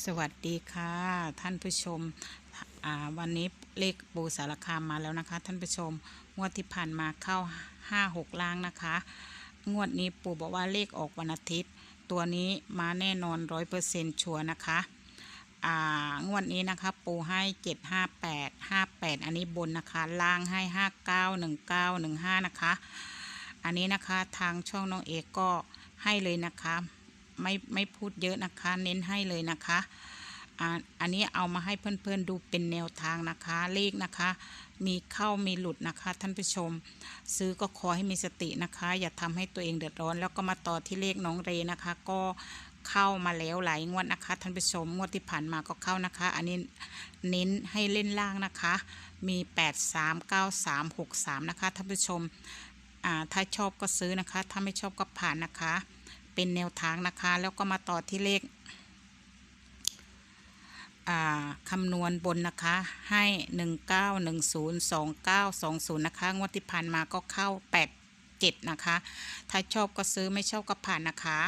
สวัสดีค่ะ ท่านผู้ชมวันนี้เลขปูสารคามมาแล้วนะคะ ท่านผู้ชม งวดที่ผ่านมาเข้าห้าหกล่างนะคะ งวดนี้ปูบอกว่าเลขออกวันอาทิตย์ ตัวนี้มาแน่นอนร้อยเปอร์เซ็นต์ชัวร์นะคะงวดนี้นะคะ ปูให้เจ็ดห้าแปดห้าแปดอันนี้บนนะคะ ล่างให้ห้าเก้าหนึ่งเก้าหนึ่งห้านะคะ อันนี้นะคะทางช่องน้องเอกก็ให้เลยนะคะ ไม่ไม่พูดเยอะนะคะ เน้นให้เลยนะคะอันนี้เอามาให้เพื่อนๆดูเป็นแนวทางนะคะ เลขนะคะ มีเข้ามีหลุดนะคะ ท่านผู้ชม ซื้อก็ขอให้มีสตินะคะ อย่าทำให้ตัวเองเดือดร้อน แล้วก็มาต่อที่เลขน้องเรนะคะ ก็เข้ามาแล้วหลายงวดนะคะ ท่านผู้ชมงวดที่ผ่านมาก็เข้านะคะ อันนี้เน้นให้เล่นล่างนะคะ มี 8 3 9 3 6 3 นะคะท่านผู้ชมถ้าชอบก็ซื้อนะคะ ถ้าไม่ชอบก็ผ่านนะคะ เป็นแนวทางนะคะ แล้วก็มาต่อที่เลขคำนวณบนนะคะ ให้ 19102920 นะคะ งวดที่ผ่านมาก็เข้า 87 นะคะ ถ้าชอบก็ซื้อไม่ชอบก็ผ่านนะคะ